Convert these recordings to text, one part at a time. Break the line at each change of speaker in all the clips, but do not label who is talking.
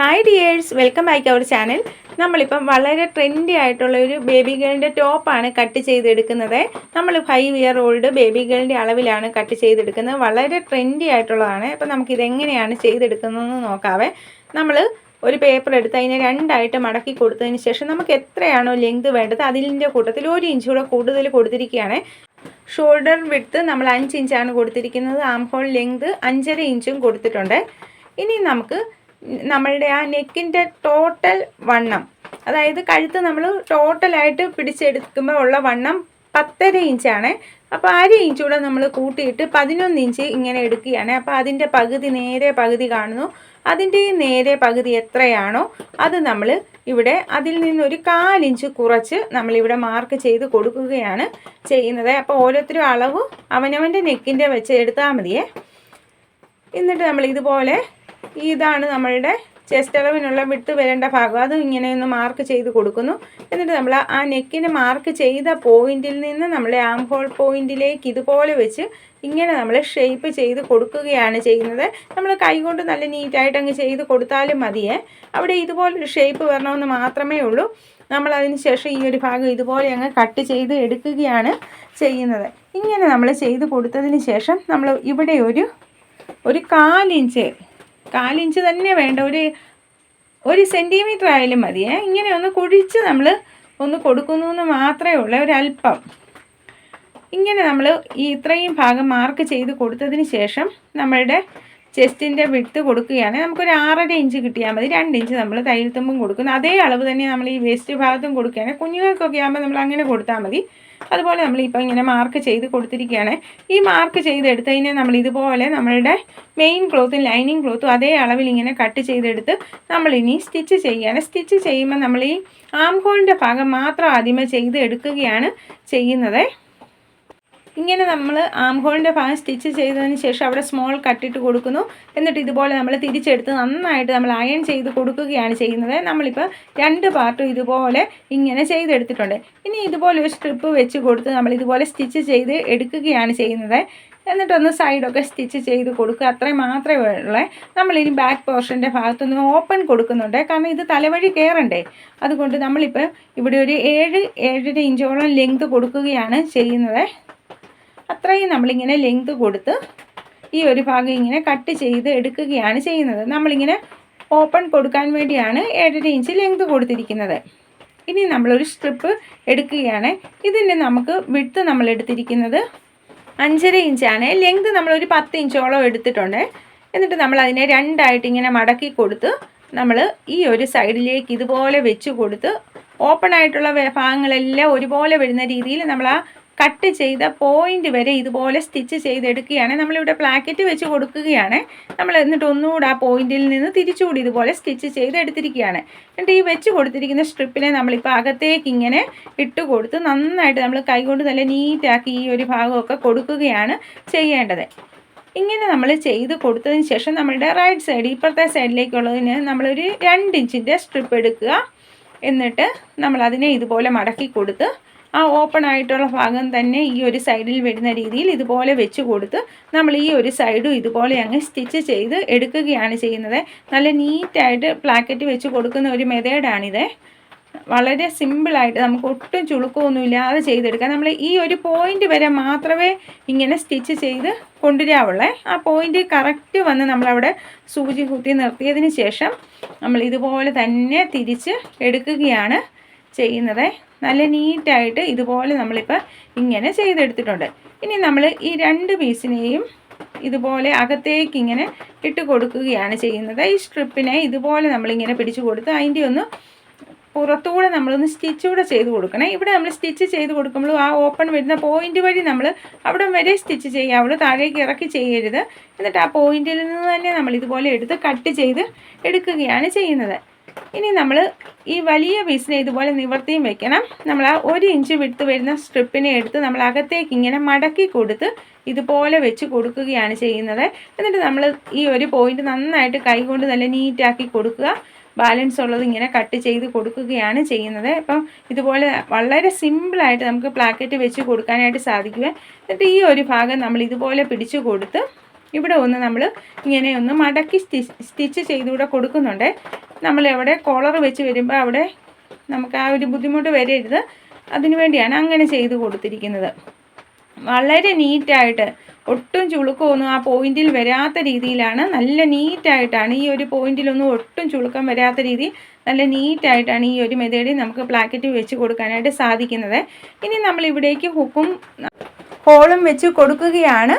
Hi dears welcome back our channel നമ്മളിപ്പം വളരെ trendy ആയിട്ടുള്ള ഒരു ബേബി ഗേളിന്റെ ടോപ്പാണ് കട്ട് ചെയ്തെടുക്കുന്നത്. നമ്മൾ ഫൈവ് ഇയർ ഓൾഡ് ബേബി ഗേളിന്റെ അളവിലാണ് കട്ട് ചെയ്തെടുക്കുന്നത്. വളരെ ട്രെൻഡി ആയിട്ടുള്ളതാണ്. അപ്പം നമുക്കിതെങ്ങനെയാണ് ചെയ്തെടുക്കുന്നതെന്ന് നോക്കാവേ. നമ്മൾ ഒരു പേപ്പർ എടുത്ത് അതിനെ രണ്ടായിട്ട് മടക്കി കൊടുത്തതിന് ശേഷം നമുക്ക് എത്രയാണോ ലെങ്ത് വേണ്ടത് അതിന്റെ കൂട്ടത്തിൽ ഒരു ഇഞ്ച് കൂടെ കൂടുതൽ കൊടുത്തിരിക്കുകയാണ്. ഷോൾഡർ വിഡ്ത്ത് നമ്മൾ അഞ്ച് ഇഞ്ചാണ് കൊടുത്തിരിക്കുന്നത്. ആം ഹോൾ ലെങ്ത് അഞ്ചര ഇഞ്ചും കൊടുത്തിട്ടുണ്ട്. ഇനി നമുക്ക് നമ്മളുടെ ആ നെക്കിന്റെ ടോട്ടൽ വണ്ണം. അതായത് കഴുത്ത് നമ്മൾ ടോട്ടലായിട്ട് പിടിച്ചെടുക്കുമ്പോൾ ഉള്ള വണ്ണം പത്തര ഇഞ്ചാണ് അപ്പോൾ അര ഇഞ്ച് കൂടെ നമ്മൾ കൂട്ടിയിട്ട് പതിനൊന്ന് ഇഞ്ച് ഇങ്ങനെ എടുക്കുകയാണ്. അപ്പോൾ അതിന്റെ പകുതി നേരെ പകുതി കാണുന്നു. അതിന്റെ നേരെ പകുതി എത്രയാണോ അത് നമ്മൾ ഇവിടെ അതിൽ നിന്നൊരു കാലിഞ്ച് കുറച്ച് നമ്മളിവിടെ മാർക്ക് ചെയ്ത് കൊടുക്കുകയാണ് ചെയ്യുന്നത്. അപ്പോൾ ഓരോരുത്തരും അളവ് അവനവന്റെ നെക്കിന്റെ വെച്ച് എടുത്താൽ മതിയേ. എന്നിട്ട് നമ്മൾ ഇതുപോലെ ഇതാണ് നമ്മളുടെ ചെസ്റ്റ് അളവിനുള്ള വിട്ട് വരേണ്ട ഭാഗം. അതും ഇങ്ങനെ ഒന്ന് മാർക്ക് ചെയ്ത് കൊടുക്കുന്നു. എന്നിട്ട് നമ്മൾ ആ നെക്കിന് മാർക്ക് ചെയ്ത പോയിന്റിൽ നിന്ന് നമ്മൾ ആം ഹോൾ പോയിന്റിലേക്ക് ഇതുപോലെ വെച്ച് ഇങ്ങനെ നമ്മൾ ഷേപ്പ് ചെയ്ത് കൊടുക്കുകയാണ് ചെയ്യുന്നത്. നമ്മൾ കൈകൊണ്ട് നല്ല നീറ്റായിട്ട് അങ്ങ് ചെയ്ത് കൊടുത്താലും മതിയേ. അവിടെ ഇതുപോലെ ഒരു ഷേപ്പ് വരണമെന്ന് മാത്രമേ ഉള്ളൂ. നമ്മൾ അതിന് ശേഷം ഈ ഒരു ഭാഗം ഇതുപോലെ അങ്ങ് കട്ട് ചെയ്ത് എടുക്കുകയാണ് ചെയ്യുന്നത്. ഇങ്ങനെ നമ്മൾ ചെയ്ത് കൊടുത്തതിന് ശേഷം നമ്മൾ ഇവിടെ ഒരു ഒരു കാലിഞ്ച് കാലിഞ്ച് തന്നെ വേണ്ട. ഒരു ഒരു സെന്റിമീറ്റർ ആയാലും മതിയേ ഇങ്ങനെ ഒന്ന് കുഴിച്ച് നമ്മൾ ഒന്ന് കൊടുക്കുന്നു എന്ന് മാത്രമേ ഉള്ളൂ. ഒരല്പം ഇങ്ങനെ നമ്മൾ ഈ ഇത്രയും ഭാഗം മാർക്ക് ചെയ്ത് കൊടുത്തതിന് ശേഷം നമ്മളുടെ ചെസ്റ്റിന്റെ വിട്ട് കൊടുക്കുകയാണെങ്കിൽ നമുക്കൊരു ആറര ഇഞ്ച് കിട്ടിയാൽ മതി. രണ്ട് ഇഞ്ച് നമ്മൾ തയ്യൽത്തുമ്പും കൊടുക്കുന്നു. അതേ അളവ് തന്നെ നമ്മൾ ഈ വേസ്റ്റ് ഭാഗത്തും കൊടുക്കുകയാണെങ്കിൽ കുഞ്ഞുങ്ങൾക്കൊക്കെ ആകുമ്പോൾ നമ്മൾ അങ്ങനെ കൊടുത്താൽ മതി. അതുപോലെ നമ്മൾ ഇപ്പോൾ ഇങ്ങനെ മാർക്ക് ചെയ്ത് കൊടുത്തിരിക്കുകയാണ്. ഈ മാർക്ക് ചെയ്തെടുത്തതിനെ നമ്മൾ ഇതുപോലെ നമ്മളുടെ മെയിൻ ക്ലോത്തും ലൈനിങ് ക്ലോത്തും അതേ അളവിൽ ഇങ്ങനെ കട്ട് ചെയ്തെടുത്ത് നമ്മൾ ഇനി സ്റ്റിച്ച് ചെയ്യുകയാണ്. സ്റ്റിച്ച് ചെയ്യുമ്പോൾ നമ്മൾ ഈ ആം ഹോളിന്റെ ഭാഗം മാത്രം ആദ്യമേ ചെയ്ത് എടുക്കുകയാണ് ചെയ്യുന്നത്. ഇങ്ങനെ നമ്മൾ ആം ഹോളിന്റെ ഭാഗം സ്റ്റിച്ച് ചെയ്തതിന് ശേഷം അവിടെ സ്മോൾ കട്ടിട്ട് കൊടുക്കുന്നു. എന്നിട്ട് ഇതുപോലെ നമ്മൾ തിരിച്ചെടുത്ത് നന്നായിട്ട് നമ്മൾ അയൺ ചെയ്ത് കൊടുക്കുകയാണ് ചെയ്യുന്നത്. നമ്മളിപ്പോൾ രണ്ട് പാർട്ടും ഇതുപോലെ ഇങ്ങനെ ചെയ്തെടുത്തിട്ടുണ്ട്. ഇനി ഇതുപോലെ ഒരു സ്ട്രിപ്പ് വെച്ച് കൊടുത്ത് നമ്മൾ ഇതുപോലെ സ്റ്റിച്ച് ചെയ്ത് എടുക്കുകയാണ് ചെയ്യുന്നത്. എന്നിട്ടൊന്ന് സൈഡൊക്കെ സ്റ്റിച്ച് ചെയ്ത് കൊടുക്കുക. അത്രയും മാത്രമേ ഉള്ളൂ. നമ്മളിനി ബാക്ക് പോർഷന്റെ ഭാഗത്തുനിന്ന് ഓപ്പൺ കൊടുക്കുന്നുണ്ട്. കാരണം ഇത് തലവഴി കയറണ്ടേ അതുകൊണ്ട് നമ്മളിപ്പോൾ ഇവിടെ ഒരു ഏഴ് ഏഴര ഇഞ്ചോളം ലെങ്ത് കൊടുക്കുകയാണ് ചെയ്യുന്നത്. അത്രയും നമ്മളിങ്ങനെ ലെങ്ത് കൊടുത്ത് ഈ ഒരു ഭാഗം ഇങ്ങനെ കട്ട് ചെയ്ത് എടുക്കുകയാണ് ചെയ്യുന്നത്. നമ്മളിങ്ങനെ ഓപ്പൺ കൊടുക്കാൻ വേണ്ടിയാണ് ഏഴര ഇഞ്ച് ലെങ്ത് കൊടുത്തിരിക്കുന്നത്. ഇനി നമ്മളൊരു സ്ട്രിപ്പ് എടുക്കുകയാണ്. ഇതിന്റെ നമുക്ക് വിട്ട് നമ്മൾ എടുത്തിരിക്കുന്നത് അഞ്ചര ഇഞ്ചാണ് ലെങ്ത് നമ്മളൊരു പത്ത് ഇഞ്ചോളം എടുത്തിട്ടുണ്ട്. എന്നിട്ട് നമ്മൾ അതിനെ രണ്ടായിട്ട് ഇങ്ങനെ മടക്കി കൊടുത്ത് നമ്മൾ ഈ ഒരു സൈഡിലേക്ക് ഇതുപോലെ വെച്ച് കൊടുത്ത് ഓപ്പൺ ആയിട്ടുള്ള ഭാഗങ്ങളെല്ലാം ഒരുപോലെ വരുന്ന രീതിയിൽ നമ്മൾ ആ കട്ട് ചെയ്ത പോയിന്റ് വരെ ഇതുപോലെ സ്റ്റിച്ച് ചെയ്തെടുക്കുകയാണ്. നമ്മളിവിടെ പ്ലാക്കറ്റ് വെച്ച് കൊടുക്കുകയാണ്. നമ്മൾ എന്നിട്ട് ഒന്നുകൂടെ ആ പോയിന്റിൽ നിന്ന് തിരിച്ചുകൂടി ഇതുപോലെ സ്റ്റിച്ച് ചെയ്ത് എടുത്തിരിക്കുകയാണ് എന്നിട്ട് ഈ വെച്ച് കൊടുത്തിരിക്കുന്ന സ്ട്രിപ്പിനെ നമ്മളിപ്പോൾ അകത്തേക്ക് ഇങ്ങനെ ഇട്ട് കൊടുത്ത് നന്നായിട്ട് നമ്മൾ കൈകൊണ്ട് നല്ല നീറ്റാക്കി ഈ ഒരു ഭാഗമൊക്കെ കൊടുക്കുകയാണ് ചെയ്യേണ്ടത്. ഇങ്ങനെ നമ്മൾ ചെയ്ത് കൊടുത്തതിന് ശേഷം നമ്മളുടെ റൈറ്റ് സൈഡ് ഇപ്പുറത്തെ സൈഡിലേക്കുള്ളതിന് നമ്മളൊരു രണ്ട് ഇഞ്ചിന്റെ സ്ട്രിപ്പ് എടുക്കുക. എന്നിട്ട് നമ്മളതിനെ ഇതുപോലെ മടക്കി കൊടുത്ത് ആ ഓപ്പൺ ആയിട്ടുള്ള ഭാഗം തന്നെ ഈ ഒരു സൈഡിൽ വരുന്ന രീതിയിൽ ഇതുപോലെ വെച്ച് കൊടുത്ത് നമ്മൾ ഈ ഒരു സൈഡും ഇതുപോലെ അങ്ങ് സ്റ്റിച്ച് ചെയ്ത് എടുക്കുകയാണ് ചെയ്യുന്നത്. നല്ല നീറ്റായിട്ട് പ്ലാക്കറ്റ് വെച്ച് കൊടുക്കുന്ന ഒരു മെതേഡാണിത് വളരെ സിമ്പിളായിട്ട് നമുക്ക് ഒട്ടും ചുളുക്കമൊന്നും ഇല്ലാതെ ചെയ്തെടുക്കാം. നമ്മൾ ഈ ഒരു പോയിന്റ് വരെ മാത്രമേ ഇങ്ങനെ സ്റ്റിച്ച് ചെയ്ത് കൊണ്ടുവരാവുള്ളേ. ആ പോയിന്റ് കറക്റ്റ് വന്ന് നമ്മളവിടെ സൂചി കുത്തി നിർത്തിയതിന് ശേഷം നമ്മൾ ഇതുപോലെ തന്നെ തിരിച്ച് എടുക്കുകയാണ്. ചെയ്യുന്നത് നല്ല നീറ്റായിട്ട് ഇതുപോലെ നമ്മളിപ്പോൾ ഇങ്ങനെ ചെയ്തെടുത്തിട്ടുണ്ട്. ഇനി നമ്മൾ ഈ രണ്ട് പീസിനെയും ഇതുപോലെ അകത്തേക്ക് ഇങ്ങനെ ഇട്ട് കൊടുക്കുകയാണ് ചെയ്യുന്നത്. ഈ സ്ട്രിപ്പിനെ ഇതുപോലെ നമ്മളിങ്ങനെ പിടിച്ചു കൊടുത്ത് അതിന്റെ ഒന്ന് പുറത്തുകൂടെ നമ്മളൊന്ന് സ്റ്റിച്ച് കൂടെ ചെയ്ത് കൊടുക്കണം. ഇവിടെ നമ്മൾ സ്റ്റിച്ച് ചെയ്ത് കൊടുക്കുമ്പോൾ ആ ഓപ്പൺ വരുന്ന പോയിന്റ് വഴി നമ്മൾ അവിടെ വരെ സ്റ്റിച്ച് ചെയ്യാവുള്ളൂ. താഴേക്ക് ഇറക്കി ചെയ്യരുത്. എന്നിട്ട് ആ പോയിന്റിൽ നിന്ന് തന്നെ നമ്മൾ ഇതുപോലെ എടുത്ത് കട്ട് ചെയ്ത് എടുക്കുകയാണ് ചെയ്യുന്നത്. ഇനി നമ്മൾ ഈ വലിയ പീസിനെ ഇതുപോലെ നിവർത്തിയും വെക്കണം. നമ്മൾ ആ ഒരു ഇഞ്ച് വിട്ട് വരുന്ന സ്ട്രിപ്പിനെ എടുത്ത് നമ്മൾ അകത്തേക്ക് ഇങ്ങനെ മടക്കി കൊടുത്ത് ഇതുപോലെ വെച്ച് കൊടുക്കുകയാണ് ചെയ്യുന്നത്. എന്നിട്ട് നമ്മൾ ഈ ഒരു പോയിന്റ് നന്നായിട്ട് കൈകൊണ്ട് നല്ല നീറ്റാക്കി കൊടുക്കുക. ബാലൻസ് ഉള്ളത് ഇങ്ങനെ കട്ട് ചെയ്ത് കൊടുക്കുകയാണ് ചെയ്യുന്നത്. അപ്പം ഇതുപോലെ വളരെ സിമ്പിളായിട്ട് നമുക്ക് പ്ലാക്കറ്റ് വെച്ച് കൊടുക്കാനായിട്ട് സാധിക്കുക എന്നിട്ട് ഈ ഒരു ഭാഗം നമ്മൾ ഇതുപോലെ പിടിച്ചു കൊടുത്ത് ഇവിടെ ഒന്ന് നമ്മൾ ഇങ്ങനെ ഒന്ന് മടക്കി സ്റ്റിച്ച് ചെയ്തുകൂടെ കൊടുക്കുന്നുണ്ട്. നമ്മൾ എവിടെ കോളർ വെച്ച് വരുമ്പോൾ അവിടെ നമുക്ക് ആ ഒരു ബുദ്ധിമുട്ട് വരരുത്. അതിനുവേണ്ടിയാണ് അങ്ങനെ ചെയ്ത് കൊടുത്തിരിക്കുന്നത്. വളരെ നീറ്റായിട്ട് ഒട്ടും ചുളുക്കമൊന്നും ആ പോയിന്റിൽ വരാത്ത രീതിയിലാണ് നല്ല നീറ്റായിട്ടാണ് ഈ ഒരു പോയിന്റിലൊന്നും ഒട്ടും ചുളുക്കം വരാത്ത രീതി നല്ല നീറ്റായിട്ടാണ് ഈ ഒരു മെതേഡി നമുക്ക് പ്ലാക്കറ്റ് വെച്ച് കൊടുക്കാനായിട്ട് സാധിക്കുന്നത്. ഇനി നമ്മൾ ഇവിടേക്ക് ഹുക്കും ഹോളും വെച്ച് കൊടുക്കുകയാണ്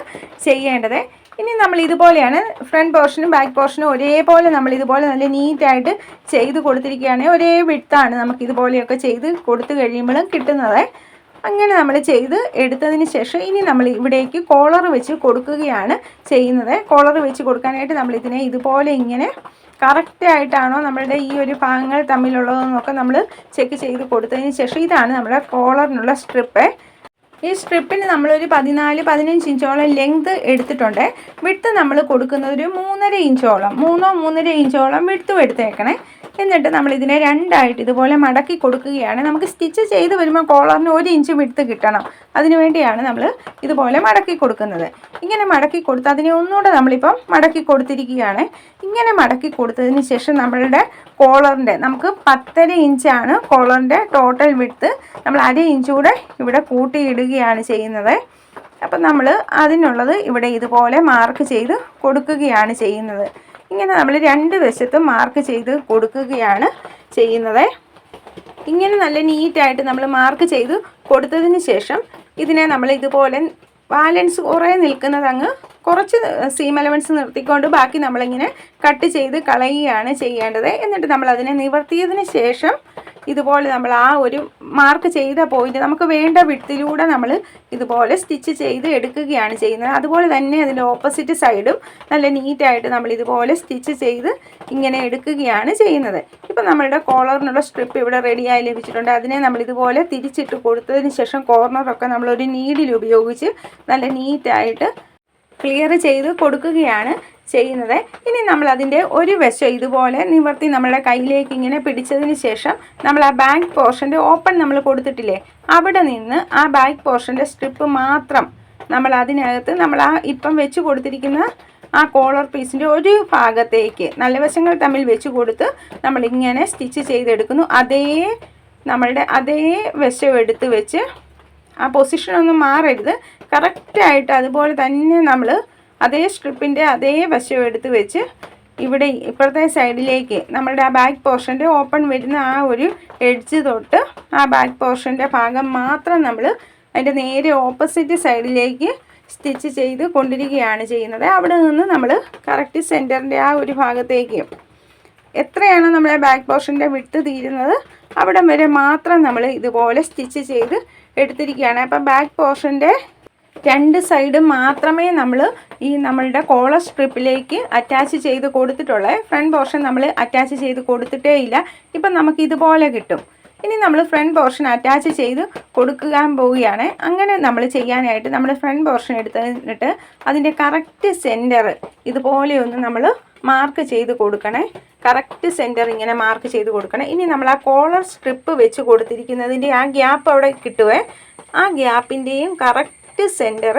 ചെയ്യേണ്ടത്. ഇനി നമ്മൾ ഇതുപോലെയാണ് ഫ്രണ്ട് പോർഷനും ബാക്ക് പോർഷനും ഒരേപോലെ നമ്മൾ ഇതുപോലെ നല്ല നീറ്റായിട്ട് ചെയ്ത് കൊടുത്തിരിക്കുകയാണെങ്കിൽ ഒരേ വിട്ടാണ് നമുക്ക് ഇതുപോലെയൊക്കെ ചെയ്ത് കൊടുത്തു കഴിയുമ്പോഴും കിട്ടുന്നത്. അങ്ങനെ നമ്മൾ ചെയ്ത് എടുത്തതിന് ശേഷം ഇനി നമ്മൾ ഇവിടേക്ക് കോളർ വെച്ച് കൊടുക്കുകയാണ് ചെയ്യുന്നത്. കോളർ വെച്ച് കൊടുക്കാനായിട്ട് നമ്മൾ ഇതിനെ ഇതുപോലെ ഇങ്ങനെ കറക്റ്റായിട്ടാണോ നമ്മളുടെ ഈ ഒരു ഭാഗങ്ങൾ തമ്മിലുള്ളതെന്നൊക്കെ നമ്മൾ ചെക്ക് ചെയ്ത് കൊടുത്തതിന് ശേഷം ഇതാണ് നമ്മുടെ കോളറിനുള്ള സ്ട്രിപ്പ് ഈ സ്ട്രിപ്പിന് നമ്മളൊരു പതിനാല് പതിനഞ്ച് ഇഞ്ചോളം ലെങ്ത് എടുത്തിട്ടുണ്ട്. വിട്ട് നമ്മൾ കൊടുക്കുന്നത് ഒരു മൂന്നര ഇഞ്ചോളം മൂന്നോ മൂന്നര ഇഞ്ചോളം വിട്ടും എടുത്തേക്കണേ. എന്നിട്ട് നമ്മൾ ഇതിനെ രണ്ടായിട്ട് ഇതുപോലെ മടക്കി കൊടുക്കുകയാണ്. നമുക്ക് സ്റ്റിച്ച് ചെയ്ത് വരുമ്പോൾ കോളറിന് ഒരു ഇഞ്ച് വിടുത്ത് കിട്ടണം. അതിനുവേണ്ടിയാണ് നമ്മൾ ഇതുപോലെ മടക്കി കൊടുക്കുന്നത്. ഇങ്ങനെ മടക്കി കൊടുത്ത് അതിനെ ഒന്നുകൂടെ നമ്മളിപ്പം മടക്കി കൊടുത്തിരിക്കുകയാണ്. ഇങ്ങനെ മടക്കി കൊടുത്തതിന് ശേഷം നമ്മളുടെ കോളറിന്റെ നമുക്ക് പത്തര ഇഞ്ചാണ് കോളറിന്റെ ടോട്ടൽ വിടുത്ത് നമ്മൾ അര ഇഞ്ച് കൂടെ ഇവിടെ കൂട്ടിയിടുകയാണ് ചെയ്യുന്നത്. അപ്പം നമ്മൾ അതിനുള്ളത് ഇവിടെ ഇതുപോലെ മാർക്ക് ചെയ്ത് കൊടുക്കുകയാണ് ചെയ്യുന്നത്. ഇങ്ങനെ നമ്മൾ രണ്ട് വശത്തും മാർക്ക് ചെയ്ത് കൊടുക്കുകയാണ് ചെയ്യുന്നത്. ഇങ്ങനെ നല്ല നീറ്റായിട്ട് നമ്മൾ മാർക്ക് ചെയ്ത് കൊടുത്തതിന് ശേഷം ഇതിനെ നമ്മൾ ഇതുപോലെ ബാലൻസ് കുറേ നിൽക്കുന്നത് അങ്ങ് കുറച്ച് സീം എലമെന്റ്സ് നിർത്തിക്കൊണ്ട് ബാക്കി നമ്മളിങ്ങനെ കട്ട് ചെയ്ത് കളയുകയാണ് ചെയ്യേണ്ടത്. എന്നിട്ട് നമ്മൾ അതിനെ നിവർത്തിയതിന് ശേഷം ഇതുപോലെ നമ്മൾ ആ ഒരു മാർക്ക് ചെയ്ത പോയിന്റ് നമുക്ക് വേണ്ട വിട്ടിലൂടെ നമ്മൾ ഇതുപോലെ സ്റ്റിച്ച് ചെയ്ത് എടുക്കുകയാണ് ചെയ്യുന്നത്. അതുപോലെ തന്നെ അതിന്റെ ഓപ്പോസിറ്റ് സൈഡും നല്ല നീറ്റായിട്ട് നമ്മൾ ഇതുപോലെ സ്റ്റിച്ച് ചെയ്ത് ഇങ്ങനെ എടുക്കുകയാണ് ചെയ്യുന്നത്. ഇപ്പം നമ്മളുടെ കോളറിനുള്ള സ്ട്രിപ്പ് ഇവിടെ റെഡിയായി ലഭിച്ചിട്ടുണ്ട്. അതിനെ നമ്മൾ ഇതുപോലെ തിരിച്ചിട്ട് കൊടുത്തതിന് ശേഷം കോർണറൊക്കെ നമ്മളൊരു നീഡിൽ ഉപയോഗിച്ച് നല്ല നീറ്റായിട്ട് ക്ലിയർ ചെയ്ത് കൊടുക്കുകയാണ് ചെയ്യുന്നത്. ഇനി നമ്മൾ അതിന്റെ ഒരു വശം ഇതുപോലെ നിവർത്തി നമ്മളുടെ കയ്യിലേക്ക് ഇങ്ങനെ പിടിച്ചതിന് ശേഷം നമ്മൾ ആ ബാക്ക് പോർഷന്റെ ഓപ്പൺ നമ്മൾ കൊടുത്തിട്ടില്ലേ? അവിടെ നിന്ന് ആ ബാക്ക് പോർഷന്റെ സ്ട്രിപ്പ് മാത്രം നമ്മൾ അതിനകത്ത് നമ്മൾ ആ ഇപ്പം വെച്ച് കൊടുത്തിരിക്കുന്ന ആ കോളർ പീസിന്റെ ഒരു ഭാഗത്തേക്ക് നല്ല വശങ്ങൾ തമ്മിൽ വെച്ച് കൊടുത്ത് നമ്മളിങ്ങനെ സ്റ്റിച്ച് ചെയ്തെടുക്കുന്നു. അതേ നമ്മളുടെ അതേ വശം എടുത്ത് വെച്ച് ആ പൊസിഷനൊന്നും മാറരുത്. കറക്റ്റായിട്ട് അതുപോലെ തന്നെ നമ്മൾ അതേ സ്ട്രിപ്പിന്റെ അതേ വശം എടുത്ത് വെച്ച് ഇവിടെ ഇപ്പുറത്തെ സൈഡിലേക്ക് നമ്മളുടെ ആ ബാക്ക് പോർഷന്റെ ഓപ്പൺ വരുന്ന ആ ഒരു എഡ്ജ് തൊട്ട് ആ ബാക്ക് പോർഷന്റെ ഭാഗം മാത്രം നമ്മൾ അതിന്റെ നേരെ ഓപ്പോസിറ്റ് സൈഡിലേക്ക് സ്റ്റിച്ച് ചെയ്ത് കൊണ്ടിരിക്കുകയാണ് ചെയ്യുന്നത്. അവിടെ നിന്ന് നമ്മൾ കറക്റ്റ് സെന്ററിന്റെ ആ ഒരു ഭാഗത്തേക്ക് എത്രയാണ് നമ്മുടെ ബാക്ക് പോർഷന്റെ വിട്ട് തീരുന്നത്? അവിടം വരെ മാത്രം നമ്മൾ ഇതുപോലെ സ്റ്റിച്ച് ചെയ്ത് എടുത്തിരിക്കുകയാണ്. അപ്പം ബാക്ക് പോർഷന്റെ രണ്ട് സൈഡ് മാത്രമേ നമ്മൾ ഈ നമ്മളുടെ കോളർ സ്ട്രിപ്പിലേക്ക് അറ്റാച്ച് ചെയ്ത് കൊടുത്തിട്ടുള്ളേ ഫ്രണ്ട് പോർഷൻ നമ്മൾ അറ്റാച്ച് ചെയ്ത് കൊടുത്തിട്ടേ ഇല്ല. ഇപ്പം നമുക്ക് ഇതുപോലെ കിട്ടും. ഇനി നമ്മൾ ഫ്രണ്ട് പോർഷൻ അറ്റാച്ച് ചെയ്ത് കൊടുക്കാൻ പോവുകയാണ്. അങ്ങനെ നമ്മൾ ചെയ്യാനായിട്ട് നമ്മൾ ഫ്രണ്ട് പോർഷൻ എടുത്തിട്ട് അതിന്റെ കറക്റ്റ് സെന്റർ ഇതുപോലെ ഒന്ന് നമ്മൾ മാർക്ക് ചെയ്ത് കൊടുക്കണേ. കറക്റ്റ് സെന്റർ ഇങ്ങനെ മാർക്ക് ചെയ്ത് കൊടുക്കണം. ഇനി നമ്മൾ ആ കോളർ സ്ട്രിപ്പ് വെച്ച് കൊടുത്തിരിക്കുന്നതിന്റെ ആ ഗ്യാപ്പ് അവിടെ കിട്ടുവേ. ആ ഗ്യാപ്പിന്റെയും കറക്റ്റ് സെന്റർ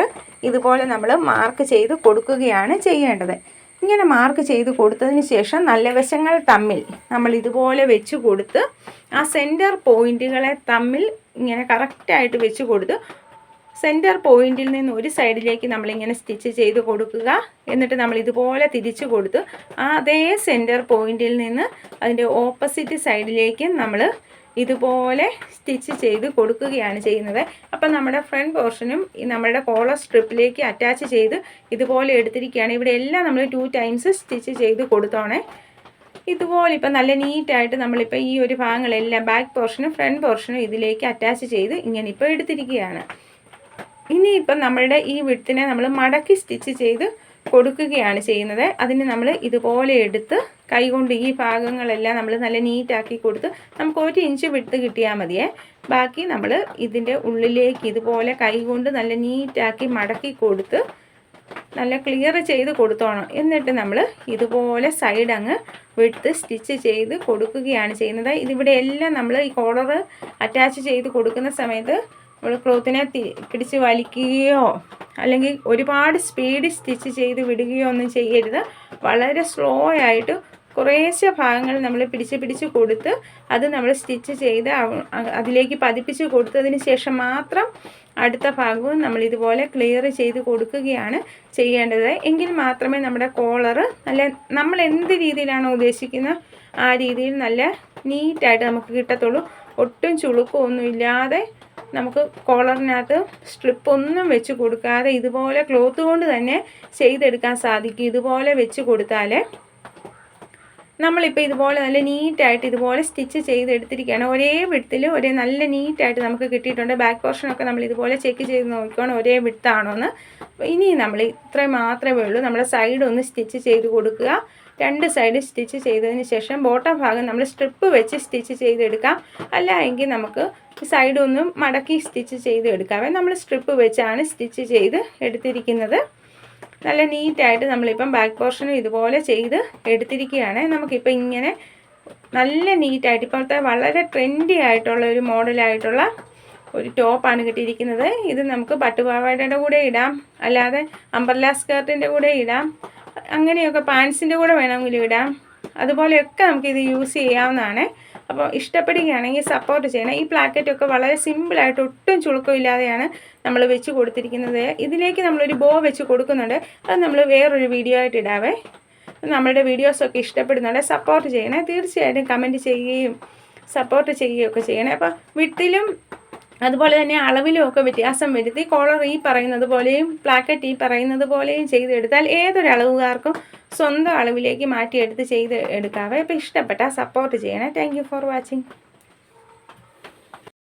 ഇതുപോലെ നമ്മൾ മാർക്ക് ചെയ്ത് കൊടുക്കുകയാണ് ചെയ്യേണ്ടത്. ഇങ്ങനെ മാർക്ക് ചെയ്ത് കൊടുത്തതിന് ശേഷം നല്ല വശങ്ങൾ തമ്മിൽ നമ്മൾ ഇതുപോലെ വെച്ച് കൊടുത്ത് ആ സെന്റർ പോയിന്റുകളെ തമ്മിൽ ഇങ്ങനെ കറക്റ്റായിട്ട് വെച്ച് കൊടുത്ത് സെന്റർ പോയിന്റിൽ നിന്ന് ഒരു സൈഡിലേക്ക് നമ്മളിങ്ങനെ സ്റ്റിച്ച് ചെയ്ത് കൊടുക്കുക. എന്നിട്ട് നമ്മൾ ഇതുപോലെ തിരിച്ചു കൊടുത്ത് അതേ സെന്റർ പോയിന്റിൽ നിന്ന് അതിന്റെ ഓപ്പോസിറ്റ് സൈഡിലേക്ക് നമ്മൾ ഇതുപോലെ സ്റ്റിച്ച് ചെയ്ത് കൊടുക്കുകയാണ് ചെയ്യുന്നത്. അപ്പം നമ്മുടെ ഫ്രണ്ട് പോർഷനും നമ്മുടെ കോളർ സ്ട്രിപ്പിലേക്ക് അറ്റാച്ച് ചെയ്ത് ഇതുപോലെ എടുത്തിരിക്കുകയാണ്. ഇവിടെ എല്ലാം നമ്മൾ ടു ടൈംസ് സ്റ്റിച്ച് ചെയ്ത് കൊടുത്തോണേ. ഇതുപോലെ ഇപ്പം നല്ല നീറ്റായിട്ട് നമ്മളിപ്പോൾ ഈ ഒരു ഭാഗങ്ങളെല്ലാം ബാക്ക് പോർഷനും ഫ്രണ്ട് പോർഷനും ഇതിലേക്ക് അറ്റാച്ച് ചെയ്ത് ഇങ്ങനെ ഇപ്പോൾ എടുത്തിരിക്കുകയാണ്. ഇനിയിപ്പം നമ്മളുടെ ഈ വിട്ടിനെ നമ്മൾ മടക്കി സ്റ്റിച്ച് ചെയ്ത് കൊടുക്കുകയാണ് ചെയ്യുന്നത്. അതിന് നമ്മൾ ഇതുപോലെ എടുത്ത് കൈകൊണ്ട് ഈ ഭാഗങ്ങളെല്ലാം നമ്മൾ നല്ല നീറ്റാക്കി കൊടുത്ത് നമുക്ക് ഒരു ഇഞ്ച് വിട്ട് കിട്ടിയാൽ മതിയേ. ബാക്കി നമ്മൾ ഇതിന്റെ ഉള്ളിലേക്ക് ഇതുപോലെ കൈകൊണ്ട് നല്ല നീറ്റാക്കി മടക്കി കൊടുത്ത് നല്ല ക്ലിയർ ചെയ്ത് കൊടുത്തോണം. എന്നിട്ട് നമ്മൾ ഇതുപോലെ സൈഡ് അങ്ങ് വിട്ട് സ്റ്റിച്ച് ചെയ്ത് കൊടുക്കുകയാണ് ചെയ്യുന്നത്. ഇതിവിടെ എല്ലാം നമ്മൾ ഈ കോളർ അറ്റാച്ച് ചെയ്ത് കൊടുക്കുന്ന സമയത്ത് നമ്മൾ ക്ലോത്തിനെ പിടിച്ച് വലിക്കുകയോ അല്ലെങ്കിൽ ഒരുപാട് സ്പീഡ് സ്റ്റിച്ച് ചെയ്ത് വിടുകയോ ഒന്നും ചെയ്യരുത്. വളരെ സ്ലോ ആയിട്ട് കുറേശ്ശെ ഭാഗങ്ങൾ നമ്മൾ പിടിച്ച് പിടിച്ച് കൊടുത്ത് അത് നമ്മൾ സ്റ്റിച്ച് ചെയ്ത് അതിലേക്ക് പതിപ്പിച്ച് കൊടുത്തതിന് ശേഷം മാത്രം അടുത്ത ഭാഗവും നമ്മൾ ഇതുപോലെ ക്ലിയർ ചെയ്ത് കൊടുക്കുകയാണ് ചെയ്യേണ്ടത്. എങ്കിൽ മാത്രമേ നമ്മുടെ കോളർ നല്ല നമ്മൾ എന്ത് രീതിയിലാണോ ഉദ്ദേശിക്കുന്ന ആ രീതിയിൽ നല്ല നീറ്റായിട്ട് നമുക്ക് കിട്ടത്തുള്ളൂ. ഒട്ടും ചുളുക്കമൊന്നും ഇല്ലാതെ നമുക്ക് കോളറിനകത്ത് സ്ട്രിപ്പ് ഒന്നും വെച്ച് കൊടുക്കാതെ ഇതുപോലെ ക്ലോത്ത് കൊണ്ട് തന്നെ ചെയ്തെടുക്കാൻ സാധിക്കും. ഇതുപോലെ വെച്ച് കൊടുത്താൽ നമ്മളിപ്പോൾ ഇതുപോലെ നല്ല നീറ്റായിട്ട് ഇതുപോലെ സ്റ്റിച്ച് ചെയ്ത് എടുത്തിരിക്കുകയാണ് ഒരേ വിടത്തിൽ ഒരേ നല്ല നീറ്റായിട്ട് നമുക്ക് കിട്ടിയിട്ടുണ്ട്. ബാക്ക് പോർഷനൊക്കെ നമ്മൾ ഇതുപോലെ ചെക്ക് ചെയ്ത് നോക്കിക്കോണം ഒരേ വിടത്താണോ എന്ന് ഇനി നമ്മൾ ഇത്രയും മാത്രമേ ഉള്ളൂ. നമ്മുടെ സൈഡ് ഒന്ന് സ്റ്റിച്ച് ചെയ്ത് കൊടുക്കുക. രണ്ട് സൈഡ് സ്റ്റിച്ച് ചെയ്തതിന് ശേഷം ബോട്ടം ഭാഗം നമ്മൾ സ്ട്രിപ്പ് വെച്ച് സ്റ്റിച്ച് ചെയ്തെടുക്കാം. അല്ല എങ്കിൽ നമുക്ക് സൈഡൊന്നും മടക്കി സ്റ്റിച്ച് ചെയ്ത് എടുക്കാമേ നമ്മൾ സ്ട്രിപ്പ് വെച്ചാണ് സ്റ്റിച്ച് ചെയ്ത് എടുത്തിരിക്കുന്നത്. നല്ല നീറ്റായിട്ട് നമ്മളിപ്പം ബാക്ക് പോർഷനും ഇതുപോലെ ചെയ്ത് എടുത്തിരിക്കുകയാണ്. നമുക്കിപ്പോൾ ഇങ്ങനെ നല്ല നീറ്റായിട്ട് ഇപ്പോഴത്തെ വളരെ ട്രെൻഡി ആയിട്ടുള്ള ഒരു മോഡലായിട്ടുള്ള ഒരു ടോപ്പാണ് കിട്ടിയിരിക്കുന്നത്. ഇത് നമുക്ക് പട്ടുപാവാടയുടെ കൂടെ ഇടാം. അല്ലാതെ അംബർല സ്കേർട്ടിന്റെ കൂടെ ഇടാം. അങ്ങനെയൊക്കെ പാൻസിന്റെ കൂടെ വേണമെങ്കിലും ഇടാം. അതുപോലെയൊക്കെ നമുക്കിത് യൂസ് ചെയ്യാവുന്നതാണ്. അപ്പോൾ ഇഷ്ടപ്പെടുകയാണെങ്കിൽ സപ്പോർട്ട് ചെയ്യണം. ഈ പ്ലാക്കറ്റൊക്കെ വളരെ സിമ്പിളായിട്ട് ഒട്ടും ചുളുക്കമില്ലാതെയാണ് നമ്മൾ വെച്ച് കൊടുത്തിരിക്കുന്നത്. ഇതിലേക്ക് നമ്മളൊരു ബോ വെച്ച് കൊടുക്കുന്നുണ്ട്. അത് നമ്മൾ വേറൊരു വീഡിയോ ആയിട്ട് ഇടാവേ. നമ്മളുടെ വീഡിയോസൊക്കെ ഇഷ്ടപ്പെടുന്നുണ്ട്. സപ്പോർട്ട് ചെയ്യണേ. തീർച്ചയായിട്ടും കമന്റ് ചെയ്യുകയും സപ്പോർട്ട് ചെയ്യുകയൊക്കെ ചെയ്യണേ. അപ്പോൾ വിട്ടിലും അതുപോലെ തന്നെ അളവിലും ഒക്കെ വ്യത്യാസം വരുത്തി കോളർ ഈ പറയുന്നത് പോലെയും പ്ലാക്കറ്റ് ഈ പറയുന്നത് പോലെയും ചെയ്തെടുത്താൽ ഏതൊരു അളവുകാർക്കും സ്വന്തം അളവിലേക്ക് മാറ്റിയെടുത്ത് ചെയ്ത് എടുക്കാവേ. അപ്പോൾ ഇഷ്ടപ്പെട്ടാൽ സപ്പോർട്ട് ചെയ്യണേ. Thank for watching